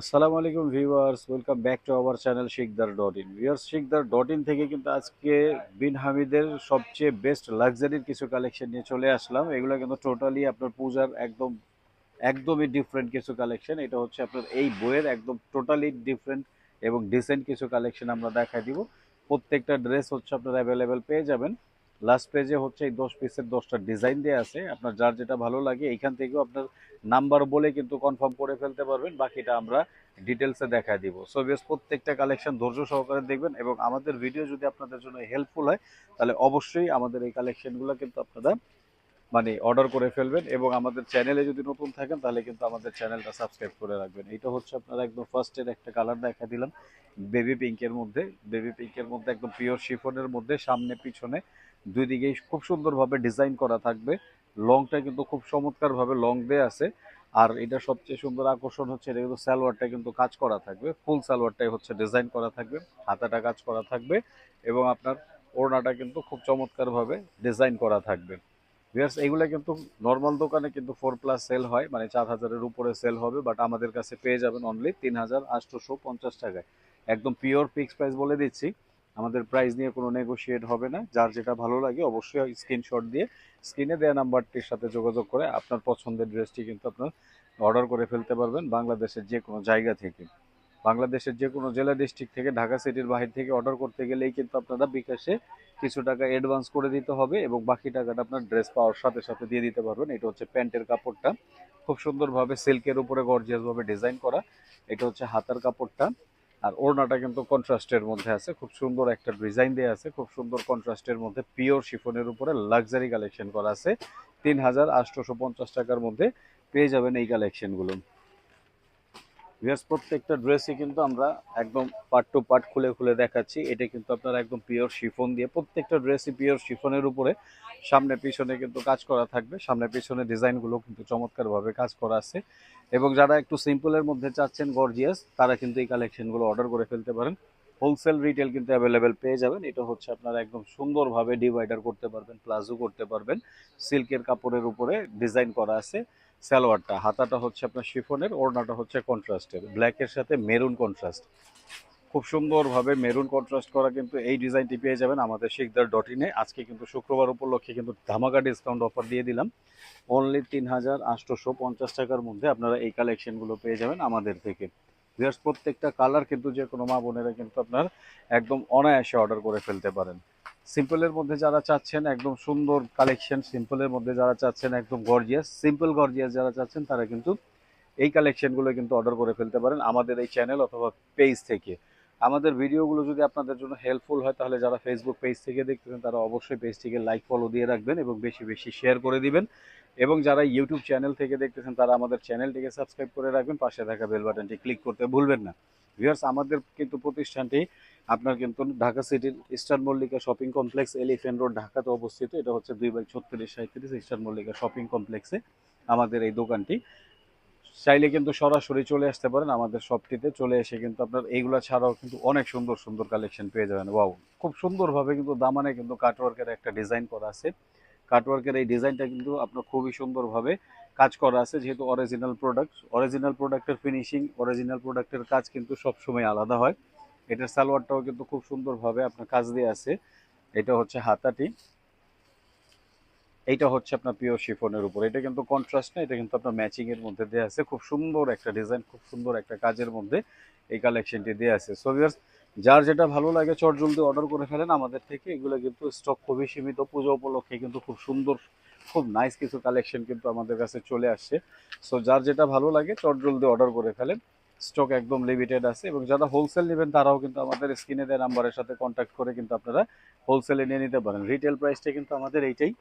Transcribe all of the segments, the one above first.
আসসালামু আলাইকুম viewers, welcome back to our channel Shikdar dot in. Viewers, Shikdar dot in থেকে কিন্তু আজকে বিন হামিদের সবচেয়ে বেস্ট লাক্সারির কিছু কালেকশন নিয়ে চলে আসলাম। এগুলো কিন্তু টোটালি আপনার পূজার একদম, একদমই ডিফারেন্ট কিছু কালেকশন। এটা হচ্ছে আপনার এই বইয়ের একদম টোটালি ডিফারেন্ট এবং ডিসেন্ট কিছু কালেকশন আমরা দেখাই দিব। প্রত্যেকটা ড্রেস হচ্ছে আপনার অ্যাভেলেবেল পেয়ে যাবেন। লাস্ট পেজে হচ্ছে এই দশ পিসের দশটা ডিজাইন দেওয়া আছে। আপনার যার যেটা ভালো লাগে এইখান থেকেও আপনার নাম্বার বলে কিন্তু কনফার্ম করে ফেলতে পারবেন। বাকিটা আমরা ডিটেলসে দেখা দিব। সো বেশ, প্রত্যেকটা কালেকশন ধৈর্য সহকারে দেখবেন এবং আমাদের ভিডিও যদি আপনাদের জন্য হেল্পফুল হয়, তাহলে অবশ্যই আমাদের এই কালেকশনগুলো কিন্তু আপনারা মানে অর্ডার করে ফেলবেন এবং আমাদের চ্যানেলে যদি নতুন থাকেন, তাহলে কিন্তু আমাদের চ্যানেলটা সাবস্ক্রাইব করে রাখবেন। এটা হচ্ছে আপনারা একদম ফার্স্টের একটা কালার দেখা দিলাম বেবি পিঙ্কের মধ্যে। বেবি পিঙ্কের মধ্যে একদম পিওর শিফনের মধ্যে, সামনে, পিছনে দুই দিকেই খুব সুন্দরভাবে ডিজাইন করা থাকবে। লংটা কিন্তু খুব চমৎকারভাবে লং দিয়ে আছে। আর এটা সবচেয়ে সুন্দর আকর্ষণ হচ্ছে, এটা কিন্তু সালোয়ারটা কিন্তু কাজ করা থাকবে। ফুল সালোয়ারটাই হচ্ছে ডিজাইন করা থাকবে, হাতাটা কাজ করা থাকবে এবং আপনার ওড়নাটা কিন্তু খুব চমৎকারভাবে ডিজাইন করা থাকবে। ভিউয়ার্স এগুলো কিন্তু নর্মাল দোকানে কিন্তু ফোর প্লাস সেল হয় মানে চার হাজারের উপরে সেল হবে বাট আমাদের কাছে পেয়ে যাবেন অনলি তিন হাজার আটশোশো পঞ্চাশ টাকায়। একদম পিওর ফিক্স প্রাইস বলে দিচ্ছি। আমাদের প্রাইস নিয়ে কোনো নেগোশিয়েট হবে না। যার যেটা ভালো লাগে অবশ্যই স্ক্রিনশট দিয়ে স্ক্রিনে দেওয়া নাম্বারটির সাথে যোগাযোগ করে আপনার পছন্দের ড্রেসটি কিন্তু আপনার অর্ডার করে ফেলতে পারবেন বাংলাদেশের যে কোনো জায়গা থেকে। বাংলাদেশের যে কোনো জেলা ডিস্ট্রিক্ট থেকে, ঢাকা সিটির বাহির থেকে অর্ডার করতে গেলেই কিন্তু আপনারা বিকাশে কিছু টাকা অ্যাডভান্স করে দিতে হবে এবং বাকি টাকাটা আপনার ড্রেস পাওয়ার সাথে সাথে দিয়ে দিতে পারবেন। এটা হচ্ছে প্যান্টের কাপড়টা। খুব সুন্দরভাবে সিল্কের উপরে গর্জিয়াসভাবে ডিজাইন করা। এটা হচ্ছে হাতার কাপড়টা। আর ওড়নাটা কিন্তু কন্ট্রাস্টের মধ্যে আছে। খুব সুন্দর একটা ডিজাইন দেওয়া আছে। খুব সুন্দর কন্ট্রাস্টের মধ্যে পিওর শিফনের উপরে লাক্সারি কালেকশন করা আছে। তিন হাজার পঞ্চাশ টাকার মধ্যে পেয়ে যাবেন এই কালেকশনগুলো। ভিউয়ার্স প্রত্যেকটা ড্রেসই কিন্তু আমরা একদম পার্ট টু পার্ট খুলে খুলে দেখাচ্ছি। এটা কিন্তু আপনার একদম পিওর শিফন দিয়ে প্রত্যেকটা ড্রেসই পিওর শিফনের উপরে সামনে পিছনে কিন্তু কাজ করা থাকবে। সামনে পিছনে ডিজাইনগুলো কিন্তু চমৎকারভাবে কাজ করা আছে। এবং যারা একটু সিম্পলের মধ্যে চাচ্ছেন গর্জিয়াস তারা কিন্তু এই কালেকশনগুলো অর্ডার করে ফেলতে পারেন। হোলসেল রিটেল কিন্তু অ্যাভেলেবেল পেয়ে যাবেন। এটা হচ্ছে আপনারা একদম সুন্দরভাবে ডিভাইডার করতে পারবেন, প্লাজো করতে পারবেন। সিল্কের কাপড়ের উপরে ডিজাইন করা আছে। সালোয়ারটা, হাতাটা হচ্ছে আপনার শিফনের, ওড়নাটা হচ্ছে কন্ট্রাস্টের। ব্ল্যাকের সাথে মেরুন কন্ট্রাস্ট খুব সুন্দরভাবে মেরুন কন্ট্রাস্ট করা কিন্তু এই ডিজাইনটি পেয়ে যাবেন আমাদের শিকদার ডট ইনে আজকে কিন্তু শুক্রবার উপলক্ষে কিন্তু ধামাকা ডিসকাউন্ট অফার দিয়ে দিলাম। অনলি তিন হাজার আটশোশো পঞ্চাশ টাকার মধ্যে আপনারা এই কালেকশনগুলো পেয়ে যাবেন আমাদের থেকে। প্রত্যেকটা কালার কিন্তু যে কোনো মা বোনেরা কিন্তু আপনার একদম অনায়াসে অর্ডার করে ফেলতে পারেন। সিম্পলের মধ্যে যারা চাচ্ছেন একদম সুন্দর কালেকশন সিম্পলের মধ্যে যারা চাচ্ছেন একদম গর্জিয়াস সিম্পল গর্জিয়াস যারা চাচ্ছেন তারা কিন্তু এই কালেকশনগুলো কিন্তু অর্ডার করে ফেলতে পারেন আমাদের এই চ্যানেল অথবা পেজ থেকে। আমাদের ভিডিওগুলো যদি আপনাদের জন্য হেল্পফুল হয়, তাহলে যারা ফেসবুক পেজ থেকে দেখতেছেন, তারা অবশ্যই পেজটিকে লাইক ফলো দিয়ে রাখবেন এবং বেশি বেশি শেয়ার করে দিবেন। এবং যারা ইউটিউব চ্যানেল থেকে দেখতেছেন, তারা আমাদের চ্যানেলটিকে সাবস্ক্রাইব করে রাখবেন। পাশে থাকা বেল বাটনটি ক্লিক করতে ভুলবেন না। ভিউয়ার্স আমাদের কিন্তু প্রতিষ্ঠানটি আপনার কিন্তু ঢাকা সিটির eastern Mallika shopping complex elephant road ঢাকাতে অবস্থিত। এটা হচ্ছে দুই বাই ছত্রিশ সাঁত্রিশ ইস্টার্ন মল্লিকা শপিং কমপ্লেক্সে আমাদের এই দোকানটি। চাইলে কিন্তু সরাসরি চলে আসতে পারেন আমাদের শপটিতে। চলে এসে কিন্তু আপনার এইগুলো ছাড়াও কিন্তু অনেক সুন্দর সুন্দর কালেকশন পেয়ে যাবেন। ওয়াও খুব সুন্দরভাবে কিন্তু দামানে কিন্তু কাটওয়ার্কের একটা ডিজাইন করা আছে। কাটওয়ার্কের এই ডিজাইনটা কিন্তু আপনার খুবই সুন্দরভাবে কাজ করা আছে, যেহেতু অরিজিনাল প্রোডাক্ট অরিজিনাল প্রোডাক্টের ফিনিশিং অরিজিনাল প্রোডাক্টের কাজ কিন্তু সবসময় আলাদা হয়। এটার সালোয়ারটাও কিন্তু খুব সুন্দরভাবে আপনার কাজ দিয়ে আছে। এটা হচ্ছে হাতাটি। এইটা হচ্ছে আপনার পিওর শিফনের উপর। এটা কিন্তু কন্ট্রাস্ট না, এটা কিন্তু আপনার ম্যাচিং এর মধ্যে দেওয়া আছে। খুব সুন্দর একটা ডিজাইন খুব সুন্দর একটা কাজের মধ্যে এই কালেকশনটি দেওয়া আছে। সো ভিউয়ার্স যার যেটা ভালো লাগে, চট জলদি অর্ডার করে ফেলেন। আমাদের থেকে এগুলো কিন্তু স্টক খুবই সীমিত। পুজো উপলক্ষে কিন্তু খুব সুন্দর, খুব নাইস কিছু কালেকশন কিন্তু আমাদের কাছে চলে আসছে। সো যার যেটা ভালো লাগে, চট জলদি অর্ডার করে ফেলেন। স্টক একদম লিমিটেড আছে এবং যারা হোলসেল নেবেন, তারাও কিন্তু আমাদের স্ক্রিনে দেওয়া নাম্বারের সাথে কন্ট্যাক্ট করে কিন্তু আপনারা হোলসেলে নিয়ে নিতে পারেন। রিটেল প্রাইসটা কিন্তু আমাদের এইটাই।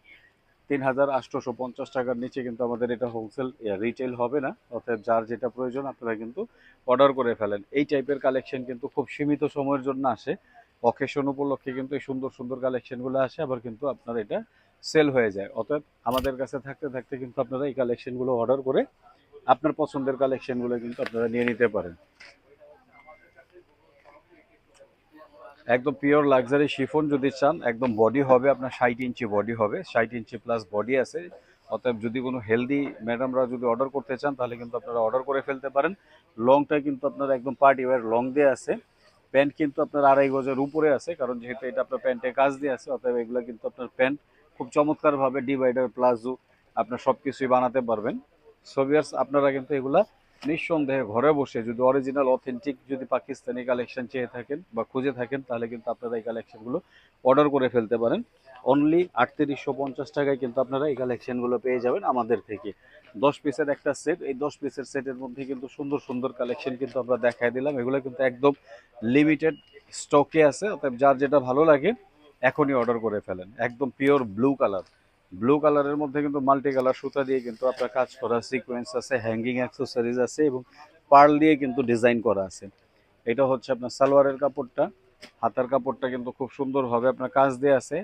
তিন হাজার আটশোশো পঞ্চাশ টাকার নিচে কিন্তু আমাদের এটা হোলসেল রিটেল হবে না। অর্থাৎ যার যেটা প্রয়োজন আপনারা কিন্তু অর্ডার করে ফেলেন। এই টাইপের কালেকশন কিন্তু খুব সীমিত সময়ের জন্য আসে। অকেশন উপলক্ষে কিন্তু এই সুন্দর সুন্দর কালেকশনগুলো আসে, আবার কিন্তু আপনার এটা সেল হয়ে যায়। অর্থাৎ আমাদের কাছে থাকতে থাকতে কিন্তু আপনারা এই কালেকশনগুলো অর্ডার করে আপনার পছন্দের কালেকশনগুলো কিন্তু আপনারা নিয়ে নিতে পারেন। একদম পিওর লাক্সারি শিফন যদি চান, একদম বডি হবে, আপনার ষাট ইঞ্চি বডি হবে, ষাট ইঞ্চি প্লাস বডি আছে। অতএব যদি কোনো হেলদি ম্যাডামরা যদি অর্ডার করতে চান, তাহলে কিন্তু আপনারা অর্ডার করে ফেলতে পারেন। লংটা কিন্তু আপনার একদম পার্টি ওয়ার লং দিয়ে আছে। প্যান্ট কিন্তু আপনার আড়াই গজের উপরে আছে, কারণ যেহেতু এটা আপনার প্যান্টে কাজ দিয়ে আছে, অতএব এগুলো কিন্তু আপনার প্যান্ট খুব চমৎকারভাবে ডিভাইডার প্লাজো আপনার সব কিছুই বানাতে পারবেন। সোভিয়ার্স আপনারা কিন্তু এগুলা নিঃসন্দেহে ঘরে বসে যদি অরিজিনাল অথেন্টিক যদি পাকিস্তানি কালেকশন চেয়ে থাকেন বা খুঁজে থাকেন, তাহলে কিন্তু আপনারা এই কালেকশনগুলো অর্ডার করে ফেলতে পারেন। অনলি আটত্রিশশো পঞ্চাশ টাকায় কিন্তু আপনারা এই কালেকশনগুলো পেয়ে যাবেন আমাদের থেকে। দশ পিসের একটা সেট এই দশ পিসের সেটের মধ্যে কিন্তু সুন্দর সুন্দর কালেকশন কিন্তু আমরা দেখাই দিলাম। এগুলো কিন্তু একদম লিমিটেড স্টকে আছে অর্থাৎ যার যেটা ভালো লাগে, এখনই অর্ডার করে ফেলেন। একদম পিওর ব্লু কালার ব্লু কালারের মধ্যে কিন্তু মাল্টি কালার সুতা দিয়ে কিন্তু আপনার কাজ করা সিকোয়েন্স আছে হ্যাঙ্গিং অ্যাক্সেসরিজ আছে এবং পার্ল দিয়ে কিন্তু ডিজাইন করা আছে। এটা হচ্ছে আপনার সালোয়ারের কাপড়টা, হাতার কাপড়টা কিন্তু খুব সুন্দরভাবে আপনার কাজ দিয়ে আছে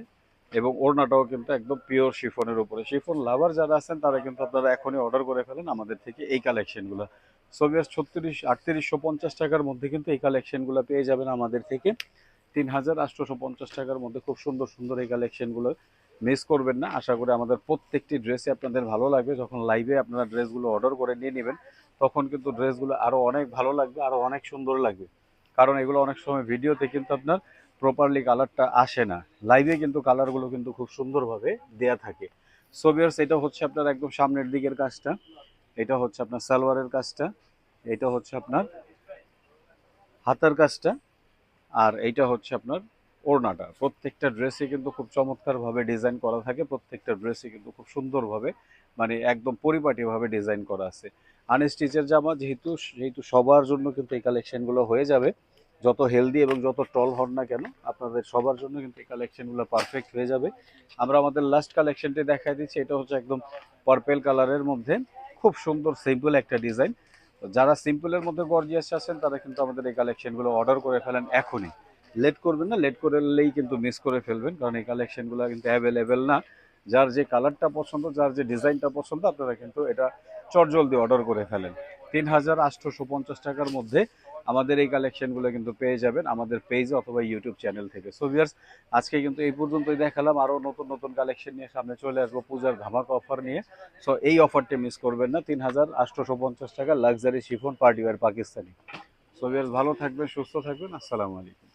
এবং ওড়নাটাও কিন্তু একদম পিওর শিফনের উপরে। শিফন লাভার যারা আছেন, তারা কিন্তু আপনারা এখনই অর্ডার করে ফেলেন আমাদের থেকে এই কালেকশনগুলো সোভিয়াস ছত্রিশ, আটত্রিশশো পঞ্চাশ টাকার মধ্যে কিন্তু এই কালেকশনগুলো পেয়ে যাবেন আমাদের থেকে। তিন হাজার আটশোশো পঞ্চাশ টাকার মধ্যে খুব সুন্দর সুন্দর এই কালেকশনগুলো মিস করবেন না। আশা করি আমাদের প্রত্যেকটি ড্রেসই আপনাদের ভালো লাগবে। যখন লাইভে আপনারা ড্রেসগুলো অর্ডার করে নিয়ে নেবেন, তখন কিন্তু ড্রেসগুলো আরও অনেক ভালো লাগবে আরও অনেক সুন্দর লাগবে। কারণ এগুলো অনেক সময় ভিডিওতে কিন্তু আপনার প্রপারলি কালারটা আসে না। লাইভে কিন্তু কালারগুলো কিন্তু খুব সুন্দরভাবে দেয়া থাকে। সোভিয়ার্স এটা হচ্ছে আপনার একদম সামনের দিকের কাজটা। এটা হচ্ছে আপনার সালোয়ারের কাজটা। এটা হচ্ছে আপনার হাতার কাজটা। আর এইটা হচ্ছে আপনার ওড়নাটা। প্রত্যেকটা ড্রেসে কিন্তু খুব চমৎকারভাবে ডিজাইন করা থাকে, প্রত্যেকটা ড্রেসে কিন্তু খুব সুন্দরভাবে মানে একদম পরিপাটিভাবে ডিজাইন করা আছে। আনস্টিচের জামা যেহেতু যেহেতু সবার জন্য কিন্তু এই কালেকশনগুলো হয়ে যাবে। যত হেলদি এবং যত টল হন না কেন, আপনাদের সবার জন্য কিন্তু এই কালেকশনগুলো পারফেক্ট হয়ে যাবে। আমরা আমাদের লাস্ট কালেকশনটি দেখাই দিচ্ছি, এটা হচ্ছে একদম পার্পেল কালারের মধ্যে। খুব সুন্দর সিম্পল একটা ডিজাইন যারা সিম্পলের মধ্যে গর্জিয়াস আছেন, তারা কিন্তু আমাদের এই কালেকশনগুলো অর্ডার করে ফেলেন এখনই। লেট করবেন না লেট করলেই কিন্তু মিস করে ফেলবেন, কারণ এই কালেকশনগুলো কিন্তু অ্যাভেলেবেল না। যার যে কালারটা পছন্দ, যার যে ডিজাইনটা পছন্দ, আপনারা কিন্তু এটা চটজলদি অর্ডার করে ফেলেন। তিন হাজার আটশোশো পঞ্চাশ টাকার মধ্যে আমাদের এই কালেকশনগুলো কিন্তু পেয়ে যাবেন আমাদের পেজে অথবা ইউটিউব চ্যানেল থেকে। সো ভিউয়ার্স আজকে কিন্তু এই পর্যন্তই দেখালাম। আরও নতুন নতুন কালেকশন নিয়ে সামনে চলে আসব পূজার ধামাকা অফার নিয়ে। সো এই অফারটি মিস করবেন না। তিন হাজার আটশোশো পঞ্চাশ টাকা luxury chiffon party wear Pakistani. So viewers ভালো থাকবেন, সুস্থ থাকবেন। আসসালামু আলাইকুম।